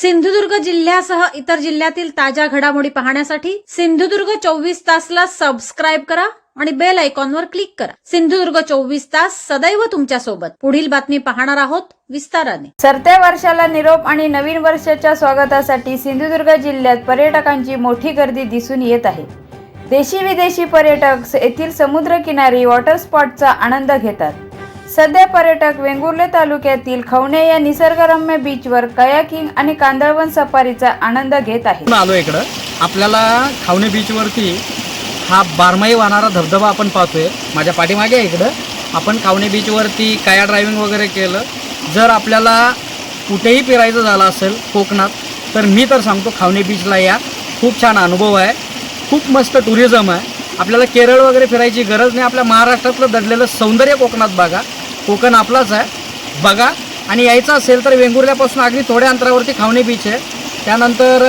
सिंधुदुर्ग जिल्ह्यासह इतर जिल्ह्यातील ताज्या घडामोडी पाहण्यासाठी सिंधुदुर्ग चोवीस तासला सबस्क्राईब करा आणि बेल आयकॉनवर क्लिक करा. सिंधुदुर्ग चोवीस तास सदैव तुमच्यासोबत. पुढील बातमी पाहणार आहोत विस्ताराने. सरत्या वर्षाला निरोप आणि नवीन वर्षाच्या स्वागतासाठी सिंधुदुर्ग जिल्ह्यात पर्यटकांची मोठी गर्दी दिसून येत आहे. देशी विदेशी पर्यटक येथील समुद्रकिनारी वॉटर स्पॉटचा आनंद घेतात. सध्या पर्यटक वेंगुर्ले तालुक्यातील खवणे या निसर्गरम्य बीचवर कयाकिंग आणि कांदळवन सफारीचा आनंद घेत आहे आलो इकडं. आपल्याला खावणे बीचवरती हा बारमाही वाहणारा धबधबा आपण पाहतोय. माझ्या पाठीमागे आहे इकडं. आपण खावणे बीचवरती काया ड्रायव्हिंग वगैरे केलं. जर आपल्याला कुठेही फिरायचं झालं असेल कोकणात तर मी तर सांगतो खावणे बीचला या. खूप छान अनुभव आहे. खूप मस्त टुरिझम आहे. आपल्याला केरळ वगैरे फिरायची गरज नाही. आपल्या महाराष्ट्रातलं दडलेलं सौंदर्य कोकणात बघा. कोकण आपलाच आहे. बघा. आणि यायचं असेल तर वेंगुर्ल्यापासून अगदी थोड्या अंतरावरती खावणे बीच आहे. त्यानंतर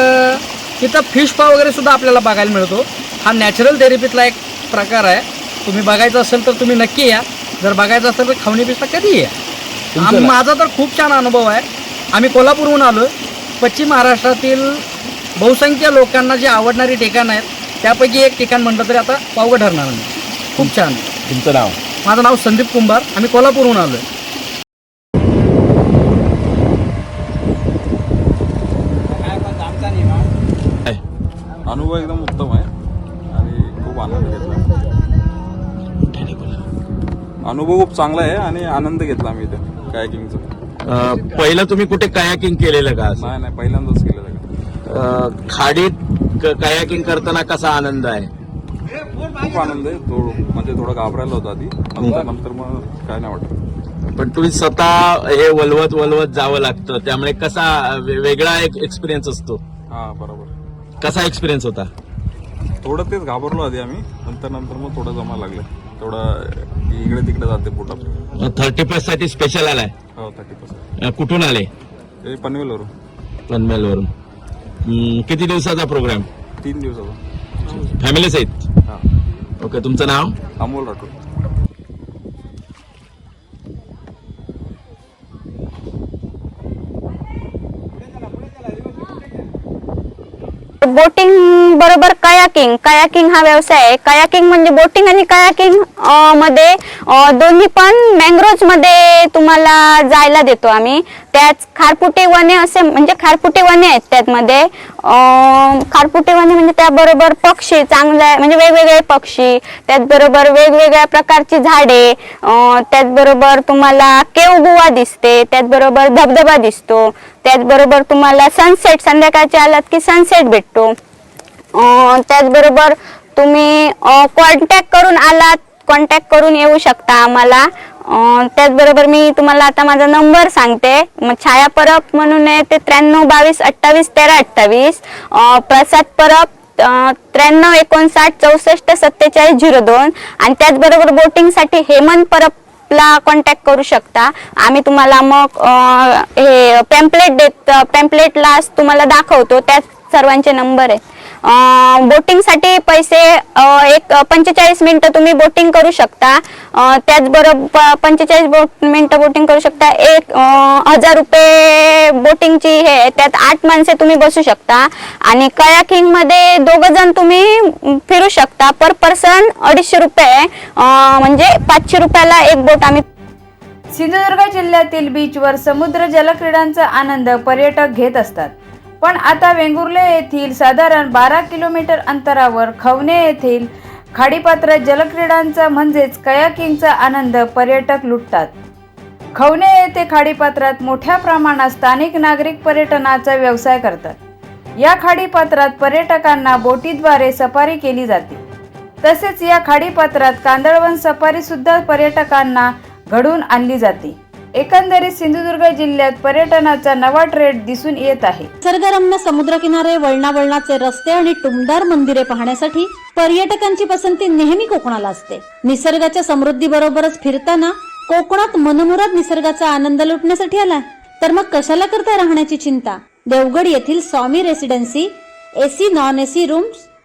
तिथं फिश पा वगैरे सुद्धा आपल्याला बघायला मिळतो. हा नॅचरल थेरपीतला एक प्रकार आहे. तुम्ही बघायचं असेल तर तुम्ही नक्की या. जर बघायचं असेल तर खावणे बीचला कधी या. माझा तर खूप छान अनुभव आहे. आम्ही कोल्हापूरहून आलो पश्चिम महाराष्ट्रातील बहुसंख्य लोकांना जे आवडणारी ठिकाणं आहेत त्यापैकी एक ठिकाण म्हटलं तरी आता पावगं ठरणार नाही खूप छान. तुमचं नाव? माझं नाव संदीप कुंभार. आम्ही कोल्हापूरहून आलो अनुभव एकदम उत्तम आहे. आणि खूप आनंद घेतला. अनुभव खूप चांगला आहे आणि आनंद घेतला आम्ही इथे कायकिंगचा. पहिलं तुम्ही कुठे कायाकिंग केलेलं का असं? नाही नाही पहिल्यांदाच केलं आहे. अं, खाडीत कायाकिंग करताना कसा आनंद आहे? खूप आनंद आहे. तो म्हणजे थोडं घाबरायला होता आधी. नंतर नंतर मग काय नाही वाटत. पण तुम्ही स्वतः हे वलवत वलवत जावं लागतं. त्यामुळे कसा वेगळा एक एक्सपिरियन्स असतो. हा बरोबर. कसा एक्सपिरियन्स होता? थोडं तेच घाबरलो आधी आम्ही. नंतर नंतर मग थोडं जमा लागलं. थोडं इकडे तिकडे जाते आपलं थर्टी फर्स्टसाठी स्पेशल आलाय. हो थर्टी कुठून आले? ते पनवेलवरून. पनवेल वरून किती दिवसाचा प्रोग्राम तीन दिवसाचा. फॅमिली सहित? ओके तुमचं नाव? अमोल राठोड. बोटिंग बरोबर कयाकिंग कयाकिंग हा व्यवसाय आहे. कयाकिंग म्हणजे बोटिंग आणि कयाकिंगमध्ये दोन्ही पण मँग्रोव्जमध्ये तुम्हाला जायला देतो आम्ही. त्यात खारपुटे वने असे म्हणजे खारपुटे वने आहेत त्यातमध्ये खारपुटे वने म्हणजे त्याबरोबर पक्षी चांगले म्हणजे वेगवेगळे पक्षी. त्याचबरोबर वेगवेगळ्या प्रकारची झाडे. त्याचबरोबर तुम्हाला केवगुवा दिसते. त्याचबरोबर धबधबा दिसतो. त्याचबरोबर तुम्हाला सनसेट संध्याकाळचे आलात की सनसेट भेटतो. त्याचबरोबर तुम्ही कॉन्टॅक्ट करून आलात कॉन्टॅक्ट करून येऊ शकता आम्हाला. त्याचबरोबर मी तुम्हाला आता माझा नंबर सांगते. मग छाया परब म्हणून आहे ते त्र्याण्णव बावीस अठ्ठावीस तेरा अठ्ठावीस. प्रसाद परब त्र्याण्णव एकोणसाठ चौसष्ट सत्तेचाळीस झिरो दोन. आणि त्याचबरोबर बोटिंगसाठी हेमंत परब ला कॉन्टॅक्ट करू शकता. आम्ही तुम्हाला मग हे पॅम्पलेट देत पॅम्पलेटला तुम्हाला दाखवतो. त्यात सर्वांचे नंबर आहेत. बोटिंगसाठी पैसे एक पंचेचाळीस मिनटं तुम्ही बोटिंग करू शकता. त्याचबरोबर पंचेचाळीस बोट मिनटं बोटिंग करू शकता. एक हजार रुपये बोटिंगची हे आहे. त्यात आठ माणसे तुम्ही बसू शकता. आणि कयाकिंगमध्ये दोघं जण तुम्ही फिरू शकता. पर पर्सन अडीचशे रुपये म्हणजे पाचशे रुपयाला एक बोट आम्ही सिंधुदुर्ग जिल्ह्यातील बीचवर समुद्र जलक्रीडांचा आनंद पर्यटक घेत असतात. पण आता वेंगुर्ले येथील साधारण बारा किलोमीटर अंतरावर खवणे येथील खाडीपात्रात जलक्रीडांचा म्हणजेच कयाकिंगचा आनंद पर्यटक लुटतात. खवणे येथे खाडीपात्रात मोठ्या प्रमाणात स्थानिक नागरिक पर्यटनाचा व्यवसाय करतात. या खाडीपात्रात पर्यटकांना बोटीद्वारे सफारी केली जाते. तसेच या खाडीपात्रात कांदळवन सफारी सुद्धा पर्यटकांना घडून आणली जाते. एकंदरीत सिंधुदुर्ग जिल्ह्यात पर्यटनाचा नवा ट्रेंड दिसून येत आहे. निसर्गरम्य समुद्रकिनारे वळणावळणाचे रस्ते आणि टुमदार मंदिरे पाहण्यासाठी पर्यटकांची पसंती नेहमी कोकणाला असते. निसर्गाच्या समृद्धी बरोबरच फिरताना कोकणात मनमुराद निसर्गाचा आनंद लुटण्यासाठी आला तर मग कशाला करता राहण्याची चिंता? देवगड येथील Swami residency AC non AC rooms